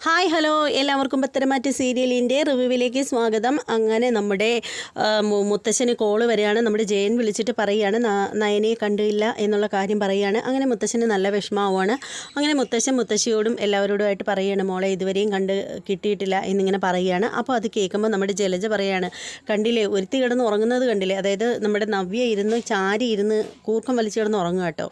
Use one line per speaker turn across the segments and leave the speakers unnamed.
Hi hello. എല്ലാവർക്കും പത്തരമാറ്റ് സീരിയലിന്റെ റിവ്യൂവിലേക്ക് സ്വാഗതം. അങ്ങനെ നമ്മുടെ മുത്തശ്ശന് കോൾ വരികയാണ് നമ്മുടെ ജയൻ വിളിച്ചിട്ട് പറയുകയാണ് നയനെ കണ്ടില്ല എന്നുള്ള കാര്യം പറയുകയാണ് അങ്ങനെ മുത്തശ്ശന് നല്ല വിഷമാവുകയാണ് അങ്ങനെ മുത്തശ്ശൻ മുത്തശ്ശിയോടും എല്ലാവരോടുമായിട്ട് പറയുകയാണ് മോളെ ഇതുവരെയും കണ്ട് കിട്ടിയിട്ടില്ല എന്നിങ്ങനെ പറയുകയാണ് അപ്പോൾ അത് കേൾക്കുമ്പോൾ നമ്മുടെ ജലജ പറയുകയാണ് കണ്ടില്ലേ ഒരുത്തി കിടന്ന് ഉറങ്ങുന്നത് കണ്ടില്ലേ? അതായത് നമ്മുടെ നവ്യ ഇരുന്ന് ചാരി ഇരുന്ന് കൂർക്കം വലിച്ചു കിടന്ന് ഉറങ്ങുക കേട്ടോ.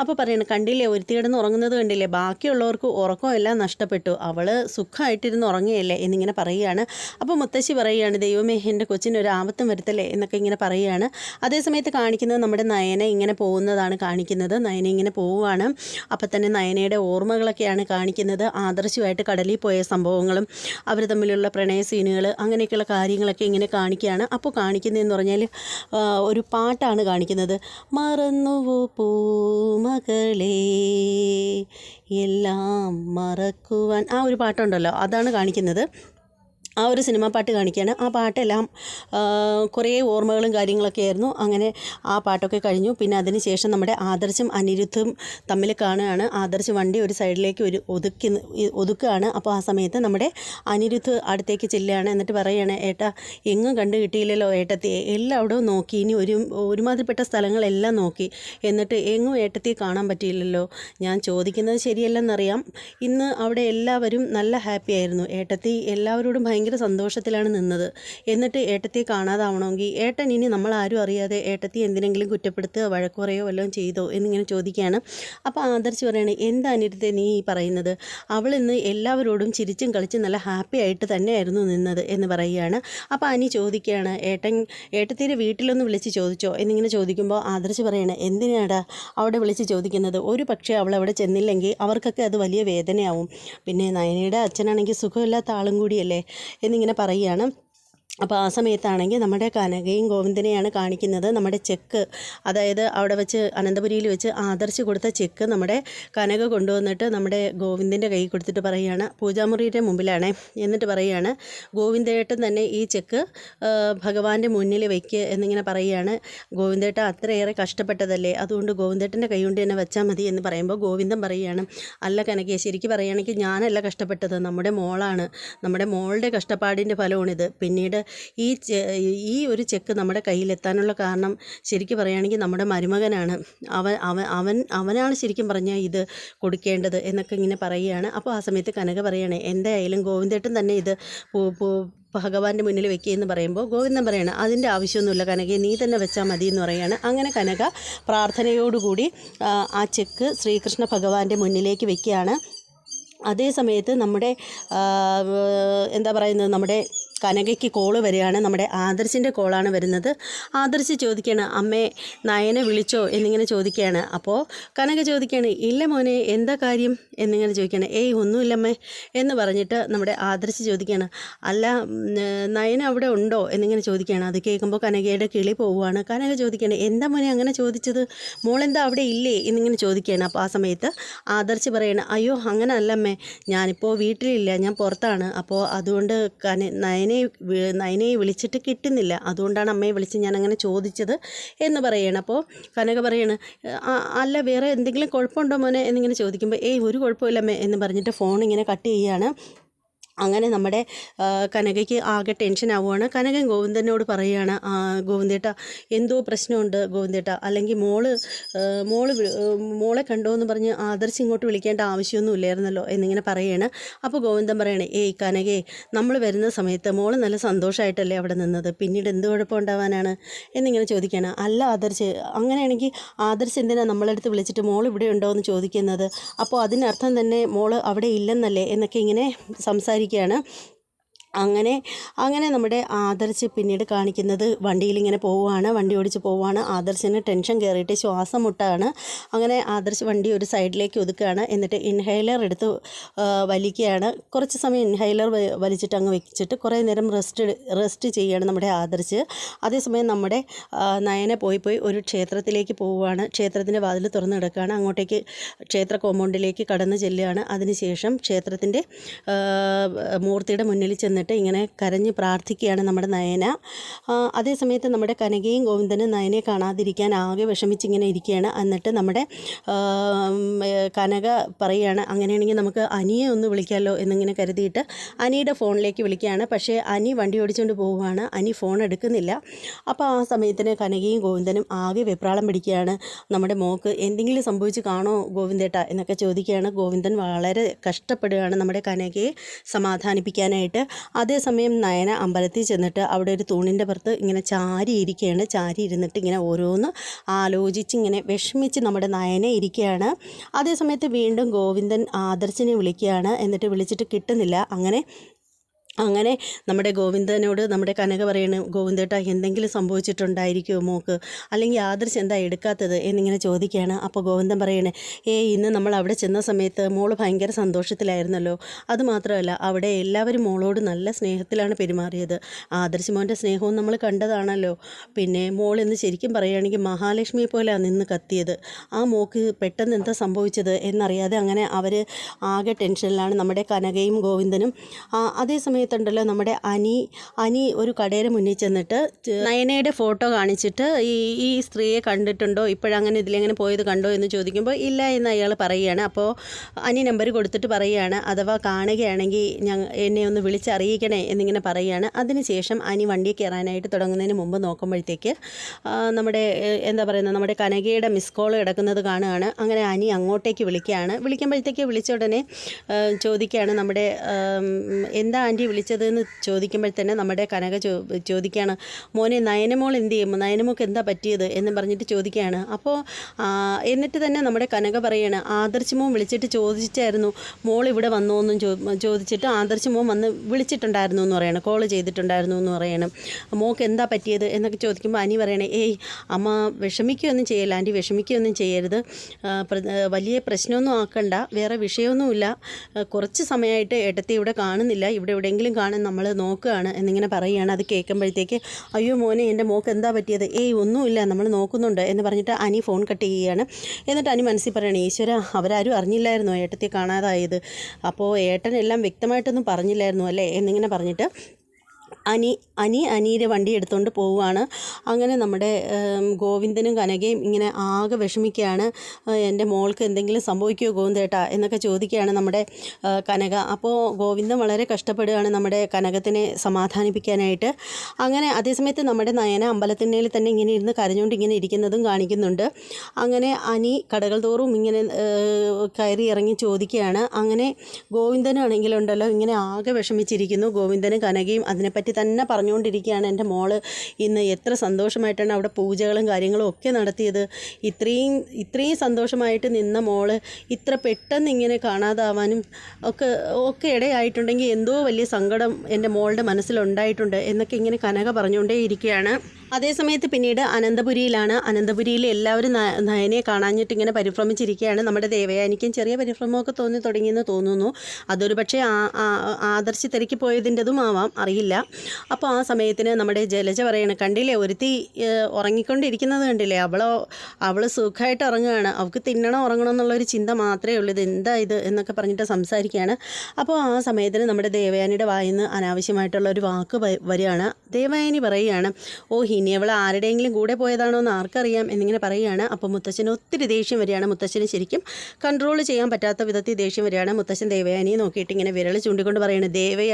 അപ്പോൾ പറയുകയാണ് കണ്ടില്ലേ ഒരുത്തി കിടന്ന് ഉറങ്ങുന്നത് കണ്ടില്ലേ? ബാക്കിയുള്ളവർക്ക് ഉറക്കമെല്ലാം നഷ്ടപ്പെട്ടു. അവൾ സുഖമായിട്ടിരുന്ന് ഉറങ്ങിയല്ലേ എന്നിങ്ങനെ പറയുകയാണ്. അപ്പോൾ മുത്തശ്ശി പറയുകയാണ് ദൈവമേ എന്റെ കൊച്ചിന് ഒരു ആപത്തും വരുത്തല്ലേ? എന്നൊക്കെ ഇങ്ങനെ പറയുകയാണ്. അതേസമയത്ത് കാണിക്കുന്നത് നമ്മുടെ നയന ഇങ്ങനെ പോകുന്നതാണ് കാണിക്കുന്നത്. നയന ഇങ്ങനെ പോവുകയാണ്. അപ്പോൾ തന്നെ നയനയുടെ ഓർമ്മകളൊക്കെയാണ് കാണിക്കുന്നത്. ആദർശമായിട്ട് കടലിൽ പോയ സംഭവങ്ങളും അവർ തമ്മിലുള്ള പ്രണയ സീനുകൾ അങ്ങനെയൊക്കെയുള്ള കാര്യങ്ങളൊക്കെ ഇങ്ങനെ കാണിക്കുകയാണ്. അപ്പോൾ കാണിക്കുന്നതെന്ന് പറഞ്ഞാൽ ഒരു പാട്ടാണ് കാണിക്കുന്നത്. മറന്നുവോ പൂമകളെ എല്ലാം മറക്കുവാൻ ആ ഒരു പാട്ടുണ്ടല്ലോ അതാണ് കാണിക്കുന്നത്. ആ ഒരു സിനിമ പാട്ട് കാണിക്കുകയാണ് ആ പാട്ടെല്ലാം കുറേ ഓർമ്മകളും കാര്യങ്ങളൊക്കെ ആയിരുന്നു. അങ്ങനെ ആ പാട്ടൊക്കെ കഴിഞ്ഞു. പിന്നെ അതിന് ശേഷം നമ്മുടെ ആദർശം അനിരുദ്ധും തമ്മിൽ കാണുകയാണ്. ആദർശ് വണ്ടി ഒരു സൈഡിലേക്ക് ഒരു ഒതുക്കി ഒതുക്കുകയാണ്. അപ്പോൾ ആ സമയത്ത് നമ്മുടെ അനിരുദ്ധ് അടുത്തേക്ക് ചെല്ലുകയാണ്. എന്നിട്ട് പറയുകയാണ് ഏട്ടാ എങ്ങും കണ്ടു കിട്ടിയില്ലല്ലോ ഏട്ടത്തി. എല്ലായിടവും നോക്കി. ഇനി ഒരു ഒരുമാതിരിപ്പെട്ട സ്ഥലങ്ങളെല്ലാം നോക്കി. എന്നിട്ട് എങ്ങും ഏട്ടത്തി കാണാൻ പറ്റിയില്ലല്ലോ. ഞാൻ ചോദിക്കുന്നത് ശരിയല്ലെന്നറിയാം. ഇന്ന് അവിടെ എല്ലാവരും നല്ല ഹാപ്പി ആയിരുന്നു. ഏട്ടത്തി എല്ലാവരോടും ഭയങ്കര സന്തോഷത്തിലാണ് നിന്നത്. എന്നിട്ട് ഏട്ടത്തിയെ കാണാതാവണമെങ്കിൽ ഏട്ടൻ ഇനി നമ്മൾ ആരും അറിയാതെ ഏട്ടത്തി എന്തിനെങ്കിലും കുറ്റപ്പെടുത്തുക വഴക്കുറയോ വല്ലതും ചെയ്തോ? എന്നിങ്ങനെ ചോദിക്കുകയാണ്. അപ്പോൾ ആദർശ് പറയണേ എന്താ അനിരുദ്ധേ നീ ഈ പറയുന്നത്? അവൾ ഇന്ന് എല്ലാവരോടും ചിരിച്ചും കളിച്ചും നല്ല ഹാപ്പി ആയിട്ട് തന്നെയായിരുന്നു നിന്നത് എന്ന് പറയുകയാണ്. അപ്പോൾ അനി ചോദിക്കുകയാണ് ഏട്ടൻ ഏട്ടത്തിയുടെ വീട്ടിലൊന്ന് വിളിച്ച് ചോദിച്ചോ? എന്നിങ്ങനെ ചോദിക്കുമ്പോൾ ആദർശ് പറയണേ എന്തിനാടാ അവിടെ വിളിച്ച് ചോദിക്കുന്നത്? ഒരു പക്ഷേ അവൾ അവിടെ ചെന്നില്ലെങ്കിൽ അവർക്കൊക്കെ അത് വലിയ വേദനയാവും. പിന്നെ നയനയുടെ അച്ഛനാണെങ്കിൽ സുഖമില്ലാത്ത ആളും കൂടിയല്ലേ? എന്നിങ്ങനെ പറയുകയാണ്. അപ്പോൾ ആ സമയത്താണെങ്കിൽ നമ്മുടെ കനകയും ഗോവിന്ദനെയാണ് കാണിക്കുന്നത്. നമ്മുടെ ചെക്ക് അതായത് അവിടെ വെച്ച് അനന്തപുരിയിൽ വെച്ച് ആദർശ് കൊടുത്ത ചെക്ക് നമ്മുടെ കനക കൊണ്ടുവന്നിട്ട് നമ്മുടെ ഗോവിന്ദന്റെ കൈ കൊടുത്തിട്ട് പറയുകയാണ്. പൂജാമുറിയുടെ മുമ്പിലാണ് എന്നിട്ട് പറയുകയാണ്. ഗോവിന്ദേട്ടൻ തന്നെ ഈ ചെക്ക് ഭഗവാന്റെ മുന്നിൽ വയ്ക്കുക എന്നിങ്ങനെ പറയുകയാണ്. ഗോവിന്ദേട്ടൻ അത്രയേറെ കഷ്ടപ്പെട്ടതല്ലേ? അതുകൊണ്ട് ഗോവിന്ദേട്ടന്റെ കൈ കൊണ്ട് തന്നെ വെച്ചാൽ മതി എന്ന് പറയുമ്പോൾ ഗോവിന്ദൻ പറയുകയാണ്. അല്ല കനകയെ ശരിക്കും പറയുകയാണെങ്കിൽ ഞാനല്ല കഷ്ടപ്പെട്ടത്. നമ്മുടെ മോളാണ്. നമ്മുടെ മോളുടെ കഷ്ടപ്പാടിന്റെ ഫലമാണിത്. പിന്നീട് ഈ ഈ ഒരു ചെക്ക് നമ്മുടെ കയ്യിലെത്താനുള്ള കാരണം ശരിക്കും പറയുകയാണെങ്കിൽ നമ്മുടെ മരുമകനാണ്. അവൻ അവൻ അവൻ അവനാണ് ശരിക്കും പറഞ്ഞാൽ ഇത് കൊടുക്കേണ്ടത് എന്നൊക്കെ ഇങ്ങനെ പറയുകയാണ്. അപ്പോൾ ആ സമയത്ത് കനക പറയുകയാണ് എന്തായാലും ഗോവിന്ദേട്ടൻ തന്നെ ഇത് ഭഗവാന്റെ മുന്നിൽ വെക്കുകയെന്ന് പറയുമ്പോൾ ഗോവിന്ദൻ പറയണം അതിന്റെ ആവശ്യമൊന്നുമില്ല കനകയെ നീ തന്നെ വെച്ചാൽ മതി എന്ന് പറയുകയാണ്. അങ്ങനെ കനക പ്രാർത്ഥനയോടുകൂടി ആ ചെക്ക് ശ്രീകൃഷ്ണ ഭഗവാന്റെ മുന്നിലേക്ക് വെക്കുകയാണ്. അതേ സമയത്ത് നമ്മുടെ എന്താ പറയുന്നത് നമ്മുടെ കനകയ്ക്ക് കോൾ വരികയാണ്. നമ്മുടെ ആദർശിന്റെ കോളാണ് വരുന്നത്. ആദർശ് ചോദിക്കുകയാണ് അമ്മേ നയനെ വിളിച്ചോ? എന്നിങ്ങനെ ചോദിക്കുകയാണ്. അപ്പോൾ കനക ചോദിക്കുകയാണ് ഇല്ല മോനെ എന്താ കാര്യം? എന്നിങ്ങനെ ചോദിക്കുകയാണ് ഏയ് ഒന്നുമില്ലമ്മേ. എന്ന് പറഞ്ഞിട്ട് നമ്മുടെ ആദർശ് ചോദിക്കുകയാണ് അല്ല നയന അവിടെ ഉണ്ടോ? എന്നിങ്ങനെ ചോദിക്കുകയാണ്. അത് കേൾക്കുമ്പോൾ കനകയുടെ കിളി പോവുകയാണ്. കനക ചോദിക്കുകയാണ് എന്താ മോനെ അങ്ങനെ ചോദിച്ചത്? മോളെന്താ അവിടെ ഇല്ലേ? എന്നിങ്ങനെ ചോദിക്കുകയാണ്. അപ്പോൾ ആ സമയത്ത് ആദർശ് പറയണം അയ്യോ അങ്ങനെ അല്ലമ്മേ ഞാനിപ്പോൾ വീട്ടിലില്ല ഞാൻ പുറത്താണ്. അപ്പോൾ അതുകൊണ്ട് കന നയനെ വി- നയനയെ വിളിച്ചിട്ട് കിട്ടുന്നില്ല. അതുകൊണ്ടാണ് അമ്മയെ വിളിച്ച് ഞാൻ അങ്ങനെ ചോദിച്ചത് എന്ന് പറയണം. അപ്പോൾ കനക പറയാണ് അല്ല വേറെ എന്തെങ്കിലും കുഴപ്പമുണ്ടോ മോനെ? എന്നിങ്ങനെ ചോദിക്കുമ്പോൾ ഏയ് ഒരു കുഴപ്പമില്ലമ്മേ എന്ന് പറഞ്ഞിട്ട് ഫോൺ ഇങ്ങനെ കട്ട് ചെയ്യുകയാണ് അങ്ങനെ നമ്മുടെ കനകയ്ക്ക് ആകെ ടെൻഷൻ ആവുകയാണ് കനകൻ ഗോവിന്ദനോട് പറയുകയാണ് "ആ, ഗോവിന്ദേട്ട എന്തോ പ്രശ്നമുണ്ട് ഗോവിന്ദേട്ട. അല്ലെങ്കിൽ മോൾ മോൾ മോളെ കണ്ടോ എന്ന് പറഞ്ഞ് ആദർശ് ഇങ്ങോട്ട് വിളിക്കേണ്ട ആവശ്യമൊന്നും ഇല്ലായിരുന്നല്ലോ എന്നിങ്ങനെ പറയുകയാണ്. അപ്പോൾ ഗോവിന്ദൻ പറയണേ ഏയ് കനകേ നമ്മൾ വരുന്ന സമയത്ത് മോൾ നല്ല സന്തോഷമായിട്ടല്ലേ അവിടെ നിന്നത്? പിന്നീട് എന്ത് കുഴപ്പമുണ്ടാവാനാണ് എന്നിങ്ങനെ ചോദിക്കുകയാണ്. അല്ല ആദർശ് അങ്ങനെയാണെങ്കിൽ ആദർശ് എന്തിനാണ് നമ്മളടുത്ത് വിളിച്ചിട്ട് മോൾ ഇവിടെ ഉണ്ടോ എന്ന് ചോദിക്കുന്നത്? അപ്പോൾ അതിനർത്ഥം തന്നെ മോൾ അവിടെ ഇല്ലെന്നല്ലേ? എന്നൊക്കെ ഇങ്ങനെ സംസാരിക്കുകയാണ്. അങ്ങനെ അങ്ങനെ നമ്മുടെ ആദർശ് പിന്നീട് കാണിക്കുന്നത് വണ്ടിയിൽ ഇങ്ങനെ പോവുകയാണ് വണ്ടി ഓടിച്ച് പോവുകയാണ്. ആദർശിന് ടെൻഷൻ കയറിയിട്ട് ശ്വാസം മുട്ടാണ്. അങ്ങനെ ആദർശ് വണ്ടി ഒരു സൈഡിലേക്ക് ഒതുക്കുകയാണ്. എന്നിട്ട് ഇൻഹൈലർ എടുത്ത് വലിക്കുകയാണ്. കുറച്ച് സമയം ഇൻഹൈലർ വലിച്ചിട്ട് അങ്ങ് വെച്ചിട്ട് കുറേ നേരം റെസ്റ്റ് റെസ്റ്റ് ചെയ്യുകയാണ് നമ്മുടെ ആദർശ്. അതേസമയം നമ്മുടെ നയനെ പോയി പോയി ഒരു ക്ഷേത്രത്തിലേക്ക് പോവുകയാണ്. ക്ഷേത്രത്തിന്റെ വാതിൽ തുറന്നു കിടക്കുകയാണ്. അങ്ങോട്ടേക്ക് ക്ഷേത്ര കോമ്പൗണ്ടിലേക്ക് കടന്ന് ചെല്ലുകയാണ്. അതിനുശേഷം ക്ഷേത്രത്തിന്റെ മൂർത്തിയുടെ മുന്നിൽ ചെന്നിട്ട് ചെന്നിട്ട് ഇങ്ങനെ കരഞ്ഞ് പ്രാർത്ഥിക്കുകയാണ് നമ്മുടെ നയന. അതേസമയത്ത് അതേ സമയത്ത് നമ്മുടെ കനകയും ഗോവിന്ദനും നയനെ കാണാതിരിക്കാൻ ആകെ വിഷമിച്ചിങ്ങനെ ഇരിക്കുകയാണ്. എന്നിട്ട് നമ്മുടെ കനക പറയുകയാണ് അങ്ങനെയാണെങ്കിൽ നമുക്ക് അനിയെ ഒന്ന് വിളിക്കാമല്ലോ എന്നിങ്ങനെ കരുതിയിട്ട് അനിയുടെ ഫോണിലേക്ക് വിളിക്കുകയാണ്. പക്ഷേ അനി വണ്ടി ഓടിച്ചുകൊണ്ട് പോവുകയാണ്. അനി ഫോൺ എടുക്കുന്നില്ല. അപ്പോൾ ആ സമയത്തിന് കനകയും ഗോവിന്ദനും ആകെ വെപ്രാളം പിടിക്കുകയാണ്. നമ്മുടെ മോക്ക് എന്തെങ്കിലും സംഭവിച്ച് കാണോ ഗോവിന്ദേട്ട? എന്നൊക്കെ ചോദിക്കുകയാണ്. ഗോവിന്ദൻ വളരെ കഷ്ടപ്പെടുകയാണ് നമ്മുടെ കനകയെ സമാധാനിപ്പിക്കാനായിട്ട്. അതേസമയം നയന അമ്പലത്തിൽ ചെന്നിട്ട് അവിടെ ഒരു തൂണിന്റെ പുറത്ത് ഇങ്ങനെ ചാരി ഇരിക്കുകയാണ്. ചാരി ഇരുന്നിട്ട് ഇങ്ങനെ ഓരോന്ന് ആലോചിച്ച് ഇങ്ങനെ വിഷമിച്ച് നമ്മുടെ നയന ഇരിക്കുകയാണ്. അതേസമയത്ത് വീണ്ടും ഗോവിന്ദൻ ആദർശിനെ വിളിക്കുകയാണ്. എന്നിട്ട് വിളിച്ചിട്ട് കിട്ടുന്നില്ല. അങ്ങനെ അങ്ങനെ നമ്മുടെ ഗോവിന്ദനോട് നമ്മുടെ കനക പറയണ് ഗോവിന്ദേട്ട എന്തെങ്കിലും സംഭവിച്ചിട്ടുണ്ടായിരിക്കുമോ മോക്ക്? അല്ലെങ്കിൽ ആദർശ് എന്താ എടുക്കാത്തത്? എന്നിങ്ങനെ ചോദിക്കുകയാണ്. അപ്പോൾ ഗോവിന്ദൻ പറയണേ ഏ ഇന്ന് നമ്മൾ അവിടെ ചെന്ന സമയത്ത് മോൾ ഭയങ്കര സന്തോഷത്തിലായിരുന്നല്ലോ. അതുമാത്രമല്ല അവിടെ എല്ലാവരും മോളോട് നല്ല സ്നേഹത്തിലാണ് പെരുമാറിയത്. ആദർശ് മോന്റെ സ്നേഹവും നമ്മൾ കണ്ടതാണല്ലോ. പിന്നെ മോൾ ഇന്ന് ശരിക്കും പറയുകയാണെങ്കിൽ മഹാലക്ഷ്മിയെ പോലെയാണ് നിന്ന് കത്തിയത്. ആ മോക്ക് പെട്ടെന്ന് എന്താ സംഭവിച്ചത് എന്നറിയാതെ അങ്ങനെ അവർ ആകെ ടെൻഷനിലാണ്. നമ്മുടെ കനകയും ഗോവിന്ദനും ആ, അതേ സമയത്തുണ്ടല്ലോ നമ്മുടെ അനി അനി ഒരു കടയുടെ മുന്നിൽ ചെന്നിട്ട് നയനയുടെ ഫോട്ടോ കാണിച്ചിട്ട് ഈ ഈ സ്ത്രീയെ കണ്ടിട്ടുണ്ടോ? ഇപ്പോഴങ്ങനെ ഇതിലെങ്ങനെ പോയത് കണ്ടോ എന്ന് ചോദിക്കുമ്പോൾ ഇല്ല എന്ന് അയാൾ പറയുകയാണ്. അപ്പോൾ അനി നമ്പർ കൊടുത്തിട്ട് പറയുകയാണ്. അഥവാ കാണുകയാണെങ്കിൽ ഞങ്ങൾ എന്നെ ഒന്ന് വിളിച്ചറിയിക്കണേ എന്നിങ്ങനെ പറയുകയാണ്. അതിനുശേഷം അനി വണ്ടി കയറാനായിട്ട് തുടങ്ങുന്നതിന് മുമ്പ് നോക്കുമ്പോഴത്തേക്ക് നമ്മുടെ എന്താ പറയുന്നത് നമ്മുടെ കനകയുടെ മിസ് കോൾ കിടക്കുന്നത് കാണുകയാണ്. അങ്ങനെ അനി അങ്ങോട്ടേക്ക് വിളിക്കുകയാണ്. വിളിക്കുമ്പോഴത്തേക്ക് വിളിച്ച ഉടനെ ചോദിക്കുകയാണ് നമ്മുടെ എന്താ ആന്റി വിളിച്ചതെന്ന് ചോദിക്കുമ്പോൾ തന്നെ നമ്മുടെ കനക ചോ ചോദിക്കുകയാണ് മോനെ നയനമോൾ എന്ത് ചെയ്യും? നയനമോൾക്ക് എന്താ പറ്റിയത്? എന്ന് പറഞ്ഞിട്ട് ചോദിക്കുകയാണ്. അപ്പോൾ എന്നിട്ട് തന്നെ നമ്മുടെ കനക പറയാണ് ആദർശ് മോൻ വിളിച്ചിട്ട് ചോദിച്ചായിരുന്നു മോൾ ഇവിടെ വന്നോ എന്നും ചോദിച്ചിട്ട് ആദർശ് മോൻ വന്ന് വിളിച്ചിട്ടുണ്ടായിരുന്നു എന്ന് പറയണം കോൾ ചെയ്തിട്ടുണ്ടായിരുന്നു എന്ന് പറയണം. മോൾക്ക് എന്താ പറ്റിയത്? എന്നൊക്കെ ചോദിക്കുമ്പോൾ അനി പറയണേ ഏയ് അമ്മ വിഷമിക്കുകയൊന്നും ചെയ്യല്ല ആന്റി വിഷമിക്കുകയൊന്നും ചെയ്യരുത്. വലിയ പ്രശ്നമൊന്നും ആക്കണ്ട വേറെ വിഷയമൊന്നുമില്ല. കുറച്ച് സമയമായിട്ട് ഏട്ടത്തി ഇവിടെ കാണുന്നില്ല ഇവിടെ എവിടെയെങ്കിലും കാണാൻ നമ്മൾ നോക്കുകയാണ് എന്നിങ്ങനെ പറയുകയാണ്. അത് കേൾക്കുമ്പോഴത്തേക്ക് അയ്യോ മോനെ എന്റെ മോക്ക് എന്താ പറ്റിയത്? ഏയ് ഒന്നുമില്ല നമ്മൾ നോക്കുന്നുണ്ട് എന്ന് പറഞ്ഞിട്ട് അനി ഫോൺ കട്ട് ചെയ്യുകയാണ്. എന്നിട്ട് അനി മനസ്സിൽ പറയണം ഈശ്വര അവരാരും അറിഞ്ഞില്ലായിരുന്നു ഏട്ടത്തെ കാണാതായത്. അപ്പോൾ ഏട്ടനെല്ലാം വ്യക്തമായിട്ടൊന്നും പറഞ്ഞില്ലായിരുന്നു അല്ലേ? എന്നിങ്ങനെ പറഞ്ഞിട്ട് അനി അനി അനിയുടെ വണ്ടി എടുത്തുകൊണ്ട് പോവുകയാണ് അങ്ങനെ നമ്മുടെ ഗോവിന്ദനും കനകയും ഇങ്ങനെ ആകെ വിഷമിക്കുകയാണ് എന്റെ മോൾക്ക് എന്തെങ്കിലും സംഭവിക്കുമോ ഗോവിന്ദേട്ടാ? എന്നൊക്കെ ചോദിക്കുകയാണ് നമ്മുടെ കനക. അപ്പോൾ ഗോവിന്ദൻ വളരെ കഷ്ടപ്പെടുകയാണ് നമ്മുടെ കനകത്തിനെ സമാധാനിപ്പിക്കാനായിട്ട്. അങ്ങനെ അതേസമയത്ത് നമ്മുടെ നയന അമ്പലത്തിന്റെ തന്നെ ഇങ്ങനെ ഇരുന്ന് കരഞ്ഞുകൊണ്ട് ഇങ്ങനെ ഇരിക്കുന്നതും കാണിക്കുന്നുണ്ട്. അങ്ങനെ അനി കടകൾ തോറും ഇങ്ങനെ കയറി ഇറങ്ങി ചോദിക്കുകയാണ്. അങ്ങനെ ഗോവിന്ദനാണെങ്കിലുണ്ടല്ലോ ഇങ്ങനെ ആകെ വിഷമിച്ചിരിക്കുന്നു ഗോവിന്ദനും കനകയും. അതിനെപ്പറ്റി തന്നെ പറഞ്ഞുകൊണ്ടിരിക്കുകയാണ് എന്റെ മോൾ ഇന്ന് എത്ര സന്തോഷമായിട്ടാണ് അവിടെ പൂജകളും കാര്യങ്ങളും ഒക്കെ നടത്തിയത്. ഇത്രയും ഇത്രയും സന്തോഷമായിട്ട് നിന്ന മോൾ ഇത്ര പെട്ടെന്ന് ഇങ്ങനെ കാണാതാവാനും ഒക്കെ ഒക്കെ ഇടയായിട്ടുണ്ടെങ്കിൽ എന്തോ വലിയ സങ്കടം എന്റെ മോളുടെ മനസ്സിലുണ്ടായിട്ടുണ്ട് എന്നൊക്കെ ഇങ്ങനെ കനക പറഞ്ഞുകൊണ്ടേ ഇരിക്കുകയാണ് അതേസമയത്ത് പിന്നീട് അനന്തപുരിയിലാണ്. അനന്തപുരിയിൽ എല്ലാവരും നയനെ കാണാഞ്ഞിട്ട് ഇങ്ങനെ പരിഭ്രമിച്ചിരിക്കുകയാണ്. നമ്മുടെ ദേവയാനിക്കും ചെറിയ പരിഭ്രമമൊക്കെ തോന്നി തുടങ്ങിയെന്ന് തോന്നുന്നു. അതൊരു പക്ഷേ ആദർശി തിരക്കി പോയതിന്റെതും ആവാം അറിയില്ല. അപ്പോൾ ആ സമയത്തിന് നമ്മുടെ ജലജ പറയണ കണ്ടില്ലേ ഒരുത്തി ഉറങ്ങിക്കൊണ്ടിരിക്കുന്നത് കണ്ടില്ലേ? അവളോ അവൾ സുഖമായിട്ട് ഉറങ്ങുകയാണ് അവൾക്ക് തിന്നണം ഉറങ്ങണം എന്നുള്ളൊരു ചിന്ത മാത്രമേ ഉള്ളൂ. ഇത് എന്താ ഇത്? എന്നൊക്കെ പറഞ്ഞിട്ട് സംസാരിക്കുകയാണ്. അപ്പോൾ ആ സമയത്തിന് നമ്മുടെ ദേവയാനിയുടെ വായിൽ നിന്ന് അനാവശ്യമായിട്ടുള്ള ഒരു വാക്ക് വരികയാണ്. ദേവയാനി പറയുകയാണ് ഓ ഇനി അവൾ ആരുടെയെങ്കിലും കൂടെ പോയതാണോ എന്ന് ആർക്കറിയാം എന്നിങ്ങനെ പറയുകയാണ്. അപ്പോൾ മുത്തശ്ശന് ഒത്തിരി ദേഷ്യം വരികയാണ്. മുത്തശ്ശന് ശരിക്കും കൺട്രോൾ ചെയ്യാൻ പറ്റാത്ത വിധത്തിൽ ദേഷ്യം വരികയാണ്. മുത്തച്ഛൻ ദേവയാനിയെ നോക്കിയിട്ട് ഇങ്ങനെ വിരൽ ചൂണ്ടിക്കൊണ്ട് പറയുകയാണ് ദേവയ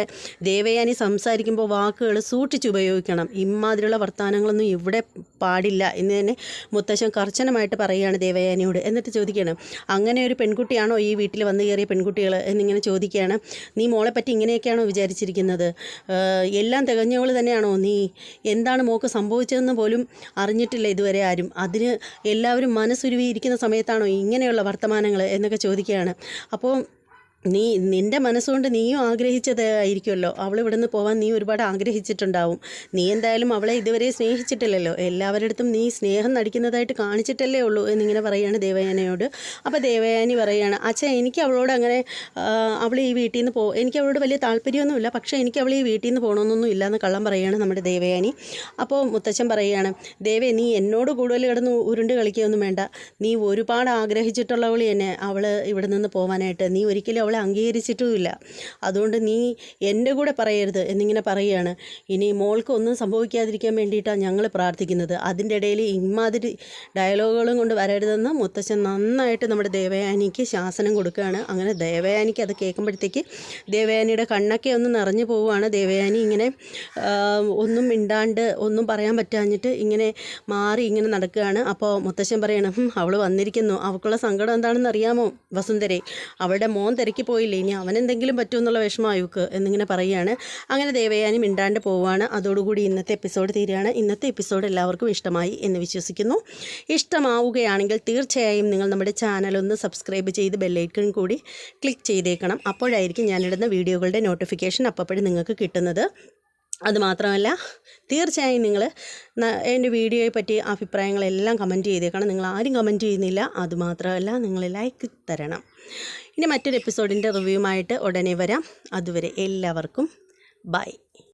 ദേവയാനി സംസാരിക്കുമ്പോൾ വാക്കുകൾ സൂക്ഷിച്ച് ഉപയോഗിക്കണം. ഇമാതിരിയുള്ള വർത്തമാനങ്ങളൊന്നും ഇവിടെ പാടില്ല എന്ന് തന്നെ മുത്തശ്ശൻ കർശനമായിട്ട് പറയുകയാണ് ദേവയാനിയോട്. എന്നിട്ട് ചോദിക്കുകയാണ് അങ്ങനെ ഒരു പെൺകുട്ടിയാണോ ഈ വീട്ടിൽ വന്നു കയറിയ പെൺകുട്ടികൾ? എന്നിങ്ങനെ ചോദിക്കുകയാണ് നീ മോളെ പറ്റി ഇങ്ങനെയൊക്കെയാണോ വിചാരിച്ചിരിക്കുന്നത്? എല്ലാം തികഞ്ഞവൾ തന്നെയാണോ നീ? എന്താണ് മോക്ക് സംഭവിച്ചതെന്ന് പോലും അറിഞ്ഞിട്ടില്ല ഇതുവരെ ആരും. അതിന് എല്ലാവരും മനസ്സുരുവിയിരിക്കുന്ന സമയത്താണോ ഇങ്ങനെയുള്ള വർത്തമാനങ്ങൾ? എന്നൊക്കെ ചോദിക്കുകയാണ്. അപ്പോൾ നീ നിന്റെ മനസ്സുകൊണ്ട് നീയും ആഗ്രഹിച്ചതായിരിക്കുമല്ലോ അവൾ ഇവിടുന്ന് പോകാൻ നീ ഒരുപാട് ആഗ്രഹിച്ചിട്ടുണ്ടാവും. നീ എന്തായാലും അവളെ ഇതുവരെ സ്നേഹിച്ചിട്ടില്ലല്ലോ. എല്ലാവരുടെ നീ സ്നേഹം നടിക്കുന്നതായിട്ട് കാണിച്ചിട്ടല്ലേ ഉള്ളൂ എന്നിങ്ങനെ പറയുകയാണ് ദേവയാനയോട്. അപ്പോൾ ദേവയാനി പറയുകയാണ് അച്ഛൻ എനിക്ക് അവളോട് അങ്ങനെ അവൾ ഈ വീട്ടിൽ നിന്ന് പോ എനിക്ക് അവളോട് വലിയ താല്പര്യമൊന്നുമില്ല. പക്ഷേ എനിക്ക് അവൾ ഈ വീട്ടിൽ നിന്ന് പോകണമെന്നൊന്നും ഇല്ലയെന്ന് കള്ളം പറയുകയാണ് നമ്മുടെ ദേവയാനി. അപ്പോൾ മുത്തച്ഛൻ പറയുകയാണ് ദേവേ നീ എന്നോട് കൂടുതൽ കിടന്ന് ഉരുണ്ട് കളിക്കുകയൊന്നും വേണ്ട. നീ ഒരുപാട് ആഗ്രഹിച്ചിട്ടുള്ളവൾ തന്നെ. അവൾ ഇവിടെ നിന്ന് പോകാനായിട്ട് നീ ഒരിക്കലും അവളെ അംഗീകരിച്ചിട്ടുമില്ല. അതുകൊണ്ട് നീ എന്റെ കൂടെ പറയരുത് എന്നിങ്ങനെ പറയുകയാണ്. ഇനി മോൾക്ക് ഒന്നും സംഭവിക്കാതിരിക്കാൻ വേണ്ടിയിട്ടാണ് ഞങ്ങൾ പ്രാർത്ഥിക്കുന്നത്. അതിന്റെ ഇടയിൽ ഇമാതിരി ഡയലോഗുകളും കൊണ്ട് വരരുതെന്ന് മുത്തച്ഛൻ നന്നായിട്ട് നമ്മുടെ ദേവയാനിക്ക് ശാസനം കൊടുക്കുകയാണ്. അങ്ങനെ ദേവയാനിക്ക് അത് കേൾക്കുമ്പോഴത്തേക്ക് ദേവയാനിയുടെ കണ്ണൊക്കെ ഒന്ന് നിറഞ്ഞു പോവുകയാണ്. ദേവയാനി ഇങ്ങനെ ഒന്നും മിണ്ടാണ്ട് ഒന്നും പറയാൻ പറ്റാഞ്ഞിട്ട് ഇങ്ങനെ മാറി ഇങ്ങനെ നടക്കുകയാണ്. അപ്പോൾ മുത്തശ്ശൻ പറയണം അവൾ വന്നിരിക്കുന്നു. അവൾക്കുള്ള സങ്കടം എന്താണെന്ന് അറിയാമോ വസുന്ധരെ? അവളുടെ മോൻ പോയില്ലേ? ഇനി അവനെന്തെങ്കിലും പറ്റുമെന്നുള്ള വിഷമം ഇവക്ക് എന്നിങ്ങനെ പറയുകയാണ്. അങ്ങനെ ദേവയാനി മിണ്ടാണ്ട് പോവുകയാണ്. അതോടുകൂടി ഇന്നത്തെ എപ്പിസോഡ് തീരുകയാണ്. ഇന്നത്തെ എപ്പിസോഡ് എല്ലാവർക്കും ഇഷ്ടമായി എന്ന് വിശ്വസിക്കുന്നു. ഇഷ്ടമാവുകയാണെങ്കിൽ തീർച്ചയായും നിങ്ങൾ നമ്മുടെ ചാനൽ ഒന്ന് സബ്സ്ക്രൈബ് ചെയ്ത് ബെല്ലൈക്കൺ കൂടി ക്ലിക്ക് ചെയ്തേക്കണം. അപ്പോഴായിരിക്കും ഞാനിടുന്ന വീഡിയോകളുടെ നോട്ടിഫിക്കേഷൻ അപ്പോഴും നിങ്ങൾക്ക് കിട്ടുന്നത്. അതുമാത്രമല്ല തീർച്ചയായും നിങ്ങൾ എന്റെ വീഡിയോയെ പറ്റി അഭിപ്രായങ്ങളെല്ലാം കമന്റ് ചെയ്തേക്കണം. നിങ്ങൾ ആരും കമന്റ് ചെയ്യുന്നില്ല. അതുമാത്രമല്ല നിങ്ങൾ ലൈക്ക് തരണം. ഇനി മറ്റൊരു എപ്പിസോഡിന്റെ റിവ്യൂമായിട്ട് ഉടനെ വരാം. അതുവരെ എല്ലാവർക്കും ബൈ